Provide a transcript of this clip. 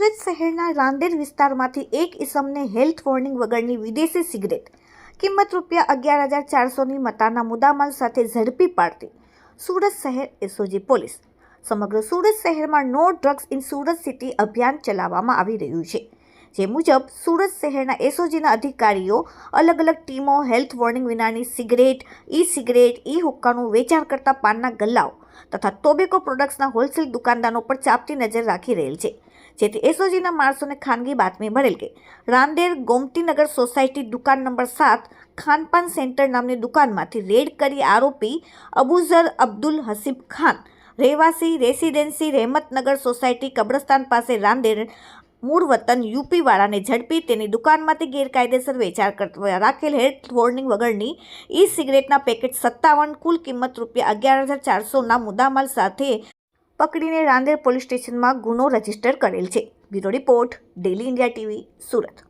સુરત શહેરના રાંદેર વિસ્તારમાંથી એક ઇસમને હેલ્થ વોર્નિંગ વગરની વિદેશી સિગરેટ. કિંમત રૂપિયા અગિયાર હજાર ચારસોની મતાના મુદ્દામાલ સાથે ઝડપી પાડતી સુરત શહેર એસઓજી પોલીસ. સમગ્ર સુરત શહેરમાં no drugs in Surat city અભિયાન ચલાવવામાં આવી રહ્યું છે. જે મુજબ, સુરત શહેરના એસઓજીના અધિકારીઓ અલગ અલગ ટીમો હેલ્થ વોર્નિંગ વિનાની સિગરેટ ઈ સિગરેટ ઈ હુક્કાનું વેચાણ કરતા પાનના ગલ્લાઓ તથા ટોબેકો પ્રોડક્ટ્સના હોલસેલ દુકાનદારો પર ચાપતી નજર રાખી રહેલ છે. જેથી એસઓજીના માણસોને ખાનગી બાતમી મળેલ કે રાંદેર ગોમતીનગર સોસાયટી દુકાન નંબર સાત, ખાનપાન સેન્ટર નામની દુકાનમાંથી રેડ કરી આરોપી અબુઝર અબ્દુલ હસીબ ખાન, રહેવાસી રેસિડેન્સી રહેમતનગર સોસાયટી કબ્રસ્તાન પાસે રાંદેર મૂળ વતન યુપી વાળાને ઝડપી તેની દુકાનમાંથી ગેરકાયદેસર વેચાણ કરતા રાખેલ હેલ્થ વોર્નિંગ વગરની ઈ સિગરેટના પેકેટ સત્તાવન, કુલ કિંમત રૂપિયા અગિયાર હજાર ચારસોના મુદ્દામાલ સાથે પકડીને રાંદેર પોલીસ સ્ટેશનમાં ગુનો રજિસ્ટર કરેલ છે. Bureau report, daily India TV, Surat.